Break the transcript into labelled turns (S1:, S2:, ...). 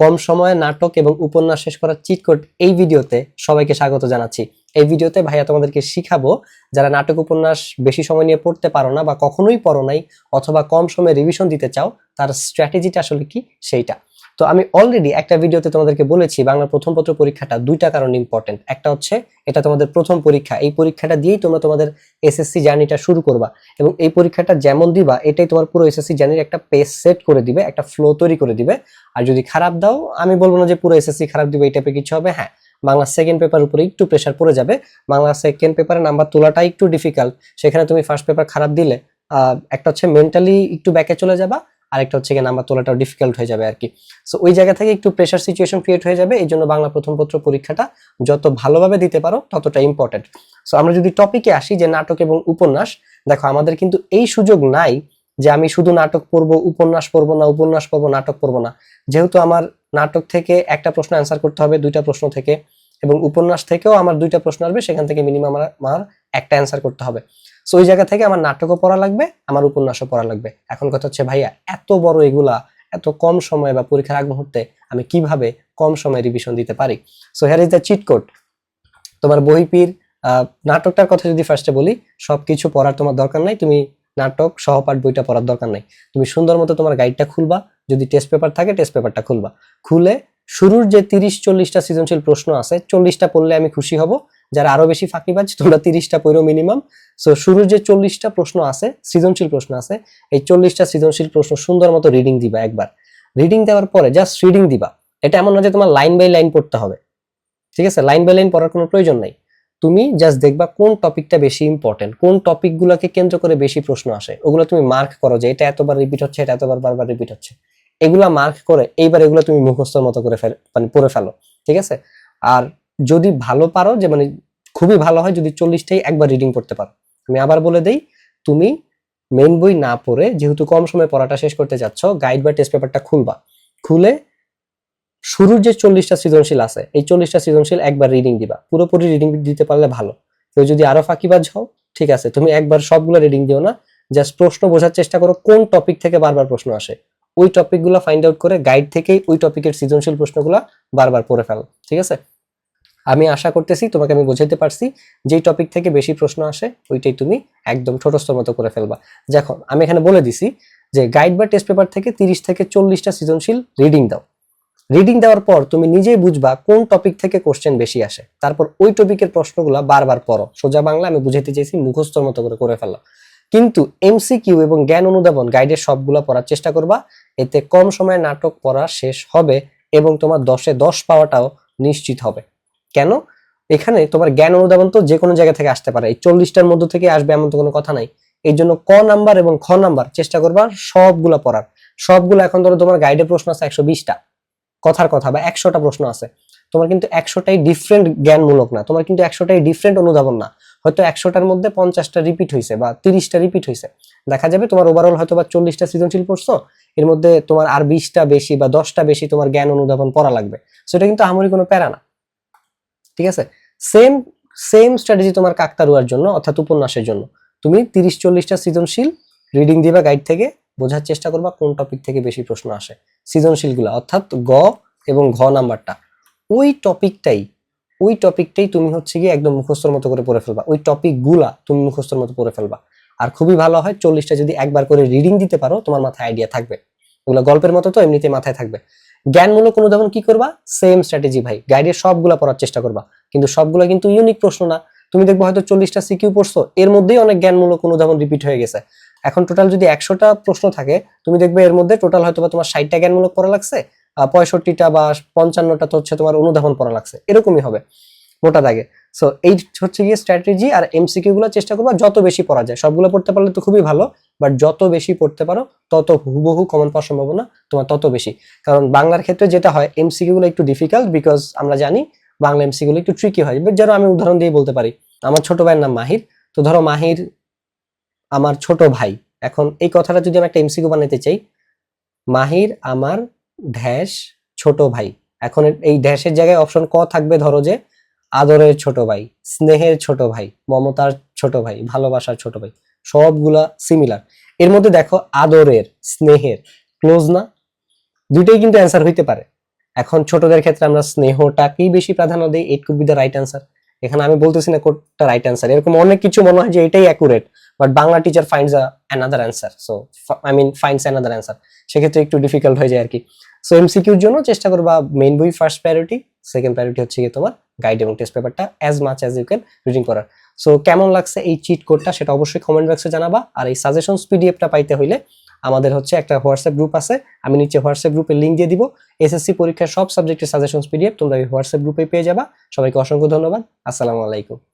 S1: কম সময়ে নাটক এবং উপন্যাস শেষ করার চিটকোড এই ভিডিওতে সবাইকে স্বাগত জানাচ্ছি। এই ভিডিওতে ভাইয়া তোমাদেরকে শিখাবো যারা নাটক উপন্যাস বেশি সময় নিয়ে পড়তে পারো না বা কখনোই পড়ো নাই অথবা কম সময়ে রিভিশন দিতে চাও, তার স্ট্র্যাটেজিটা আসলে কি? সেইটা। তো আমি অলরেডি একটা ভিডিওতে তোমাদেরকে বলেছি বাংলা প্রথম পত্র পরীক্ষাটা দুইটা কারণ ইম্পর্টেন্ট একটা হচ্ছে, এটা তোমাদের প্রথম পরীক্ষা। এই পরীক্ষাটা দিয়েই তোমরা তোমাদের এসএসসি জার্নিটা শুরু করবা এবং এই পরীক্ষাটা যেমন দিবা, এটাই তোমার পুরো এসএসসি জার্নির একটা পেস সেট করে দিবে, একটা ফ্লো তৈরি করে দিবে। আর যদি খারাপ দাও, আমি বলব না যে পুরো এসএসসি খারাপ দিবে, এই টাইপের কিছু হবে। হ্যাঁ বাংলা সেকেন্ড পেপার উপরে একটু প্রেশার পড়ে যাবে। বাংলা সেকেন্ড পেপারে নাম্বার তোলাটা একটু ডিফিকাল্ট সেখানে তুমি ফার্স্ট পেপার খারাপ দিলে একটা হচ্ছে মেন্টালি একটু ব্যাকে চলে যাবা। আর একটা হচ্ছে গিয়ে নাম্বার তোলাটাও ডিফিকাল্ট হয়ে যাবে আর কি সো ওই জায়গা থেকে একটু প্রেশার সিচুয়েশন ক্রিয়েট হয়ে যাবে এই জন্য বাংলা প্রথম পত্র পরীক্ষাটা যত ভালোভাবে দিতে পারো ততটা ইম্পর্টেন্ট সো আমরা যদি টপিকে আসি যে নাটক এবং উপন্যাস, দেখো আমাদের কিন্তু এই সুযোগ নাই যে আমি শুধু নাটক পড়ব, উপন্যাস পড়ব না, উপন্যাস পড়ব, নাটক পড়ব না। যেহেতু আমার নাটক থেকে একটা প্রশ্ন অ্যান্সার করতে হবে দুইটা প্রশ্ন থেকে, এবং উপন্যাস থেকেও আমার দুইটা প্রশ্ন আসবে, সেখান থেকে মিনিমাম আমার একটা অ্যান্সার করতে হবে। সো ওই জায়গা থেকে আমার নাটকও পড়া লাগবে আমার উপন্যাসও পড়া লাগবে। এখন কথা হচ্ছে ভাইয়া এত বড় এগুলা এত কম সময়ে বা পরীক্ষার আগ মুহূর্তে আমি কীভাবে কম সময়ে রিভিশন দিতে পারি? So here is the cheat code তোমার বইপির আহ, নাটকটার কথা যদি ফার্স্টে বলি সব কিছু পড়ার তোমার দরকার নাই তুমি নাটক সহপাঠ বইটা পড়ার দরকার নাই। তুমি সুন্দর মতো তোমার গাইডটা খুলবা যদি টেস্ট পেপার থাকে টেস্ট পেপারটা খুলবা। খুলে শুরুর যে তিরিশ চল্লিশটা সৃজনশীল প্রশ্ন আছে চল্লিশটা পড়লে আমি খুশি হব যারা আরও বেশি ফাঁকিবাজ, তোমরা তিরিশটা পড়ো মিনিমাম সো শুরুর যে চল্লিশটা প্রশ্ন আছে, সৃজনশীল প্রশ্ন আছে, এই চল্লিশটা সৃজনশীল প্রশ্ন সুন্দর মতো রিডিং দিবা একবার। রিডিং দেওয়ার পরে জাস্ট রিডিং দিবা। এটা এমন না যে তোমার লাইন বাই লাইন পড়তে হবে। ঠিক আছে? লাইন বাই লাইন পড়ার কোনো প্রয়োজন নাই। তুমি জাস্ট দেখবা কোন টপিকটা বেশি ইম্পর্টেন্ট কোন টপিকগুলোকে কেন্দ্র করে বেশি প্রশ্ন আসে। ওগুলো তুমি মার্ক করো যে এটা এতবার রিপিট হচ্ছে, এটা এতবার বারবার রিপিট হচ্ছে। এগুলা মার্ক করে এইবার এগুলো তুমি মুখস্থর মতো করে ফেল মানে পড়ে ফেলো। ঠিক আছে? আর যদি ভালো পারো, যে মানে খুবই ভালো হয়, যদি চল্লিশটাই একবার রিডিং করতে পারো। আমি আবার বলে দেই, তুমি মেইন বই না পড়ে, যেহেতু কম সময় পড়াটা শেষ করতে যাচ্ছ গাইড বা টেস্ট পেপারটা খুলবা। খুলে শুরুর যে চল্লিশটা সৃজনশীল আছে, এই চল্লিশটা সৃজনশীল একবার রিডিং দিবা। পুরোপুরি রিডিং দিতে পারলে ভালো। কেউ যদি আরও ফাঁকিবাজ হও, ঠিক আছে, তুমি একবার সবগুলো রিডিং দিও না। জাস্ট প্রশ্ন বোঝার চেষ্টা করো, কোন টপিক থেকে বারবার প্রশ্ন আসে। ওই টপিকগুলো ফাইন্ড আউট করে গাইড থেকেই ওই টপিকের সৃজনশীল প্রশ্নগুলো বারবার পড়ে ফেলো, ঠিক আছে? আমি আশা করতেছি, তোমাকে আমি বোঝাতে পারছি, যেই টপিক থেকে বেশি প্রশ্ন আসে, ওইটাই তুমি একদম ছোটস্থ মতো করে ফেলবা। দেখো, আমি এখানে বলে দিছি যে গাইড বা টেস্ট পেপার থেকে তিরিশ থেকে চল্লিশটা সৃজনশীল রিডিং দাও। রিডিং দেওয়ার পর তুমি নিজেই বুঝবা কোন টপিক থেকে কোশ্চেন বেশি আসে। তারপর ওই টপিকের প্রশ্নগুলো বারবার পড়ো। সোজা বাংলা আমি বুঝাইতে চাইছি, মুখস্থর মতো করে করে ফেলো কিন্তু এমসিকিউ এবং জ্ঞান অনুধাবন গাইডের সবগুলো পড়ার চেষ্টা করবা, এতে কম সময়ে নাটক পড়া শেষ হবে এবং তোমার দশে দশ পাওয়াটাও নিশ্চিত হবে। কেন? এখানে তোমার জ্ঞান অনুধাবন তো যে কোনো জায়গা থেকে আসতে পারে। এই চল্লিশটার মধ্যে থেকে আসবে এমন তো কোনো কথা নাই। এই জন্য ক নাম্বার এবং খ নাম্বার চেষ্টা করবা সবগুলা পড়ার। সবগুলো এখন ধরো তোমার গাইডের প্রশ্ন আছে একশো বিশটা। কথার কথা বা একশোটা প্রশ্ন আছে। তোমার কিন্তু একশোটাই ডিফারেন্ট জ্ঞানমূলক না। তোমার কিন্তু একশোটাই ডিফারেন্ট অনুধাবন না। হয়তো একশোটার মধ্যে পঞ্চাশটা রিপিট হয়েছে বা তিরিশটা রিপিট হয়েছে দেখা যাবে তোমার ওভারঅল হয়তো বা চল্লিশটা সৃজনশীল পড়ছো। এর মধ্যে তোমার আর বিশটা বেশি বা দশটা বেশি তোমার জ্ঞান অনুধাবন পড়া লাগবে। সেটা কিন্তু আমারই কোনো প্যারা না। ঠিক আছে? সেম সেম স্ট্র্যাটেজি তোমার কাকতারুয়ার জন্য অর্থাৎ উপন্যাসের জন্য। তুমি তিরিশ চল্লিশটা সৃজনশীল রিডিং দিবা গাইড থেকে, বোঝার চেষ্টা করবা কোন টপিক থেকে বেশি প্রশ্ন আসে। সৃজনশীলগুলো, অর্থাৎ গ এবং ঘ নাম্বারটা। ওই টপিকটাই ওই টপিকটাই তুমি হচ্ছে গিয়ে একদম মুখস্থর মতো করে পড়ে ফেলবা। ওই টপিকগুলা তুমি মুখস্থর মতো পড়ে ফেলবা। আর খুবই ভালো হয় চল্লিশটা যদি একবার করে রিডিং দিতে পারো, তোমার মাথায় আইডিয়া থাকবে। ওগুলো গল্পের মতো তো এমনিতে মাথায় থাকবে। জ্ঞানমূলক অনুধাবন কি করবা? সেম স্ট্র্যাটেজি ভাই। গাইডের সবগুলা পড়ার চেষ্টা করবা। কিন্তু সবগুলা কিন্তু ইউনিক প্রশ্ন না। তুমি দেখব হয়তো চল্লিশটা সিকিউ পড়ছো, এর মধ্যেই অনেক জ্ঞানমূলক অনুধাবন রিপিট হয়ে গেছে। এখন টোটাল যদি একশোটা প্রশ্ন থাকে, তুমি দেখবে এর মধ্যে টোটাল হয়তো বা তোমার ষাটটা জ্ঞানমূলক পড়া লাগছে পঁয়ষট্টিটা বা পঞ্চান্নটা তো হচ্ছে তোমার অনুধাবন পড়া লাগছে। এরকমই হবে, মোটা দাগে। সো এই হচ্ছে গিয়ে স্ট্র্যাটেজি আর এমসিকিউ গুলো চেষ্টা করবা, যত বেশি পড়া যায়। সবগুলো পড়তে পারলে তো খুবই ভালো। বাট যত বেশি পড়তে পারো, তত হুবহু কমন পাওয়ার সম্ভাবনা তোমার তত বেশি। কারণ বাংলার ক্ষেত্রে যেটা হয় এমসিকিউ গুলো একটু ডিফিকাল্ট বিকজ আমরা জানি বাংলা এমসিকিউ গুলো একটু ট্রিকি হয়। But যেন আমি উদাহরণ দিয়ে বলতে পারি, আমার ছোট ভাইয়ের নাম মাহির। তো ধরো মাহির আমার ছোট ভাই। এখন এই কথাটা যদি আমি একটা এমসিকিউ বানাতে চাই, মাহির আমার ড্যাশ ছোট ভাই। এখন এই ড্যাশের জায়গায় অপশন ক থাকবে ধরো যে, আদরের ছোট ভাই, স্নেহের ছোট ভাই, মমতার ছোট ভাই, ভালোবাসার ছোট ভাই। সবগুলা সিমিলার এর মধ্যে দেখো আদরের, স্নেহের ক্লোজ না, দুইটাই কিন্তু অ্যান্সার হইতে পারে। এখন ছোটদের ক্ষেত্রে আমরা স্নেহটাকেই বেশি প্রাধান্য দিই it could be the right answer এখানে আমি বলতেছি না কোনটা রাইট অ্যান্সার এরকম অনেক কিছু মনে হয় যে এটাই accurate but Bangla teacher finds another answer so I mean finds another answer সেক্ষেত্রে একটু ডিফিকাল্ট হয়ে যায় আর কি সো এমসিকিউর জন্য চেষ্টা করবা মেইন বই ফার্স্ট প্রায়োরিটি সেকেন্ড প্রায়োরিটি হচ্ছে গিয়ে তোমার গাইড এবং টেস্ট পেপারটা as much as you can reading করার। সো কেমন লাগছে এই চিট কোডটা সেটা অবশ্যই কমেন্ট বক্সে জানাবা। আর এই সাজেশনস পিডিএফটা পাইতে হইলে আমাদের হচ্ছে একটা হোয়াটসঅ্যাপ গ্রুপ আছে। আমি নিচে হোয়াটসঅ্যাপ গ্রুপের লিঙ্ক দিয়ে দিব। এসএসসি পরীক্ষার সব সাবজেক্টের সাজেশনস পিডিএফ তোমরা এই হোয়াটসঅ্যাপ গ্রুপে পেয়ে যাবা। সবাইকে অসংখ্য ধন্যবাদ। আসসালামু আলাইকুম।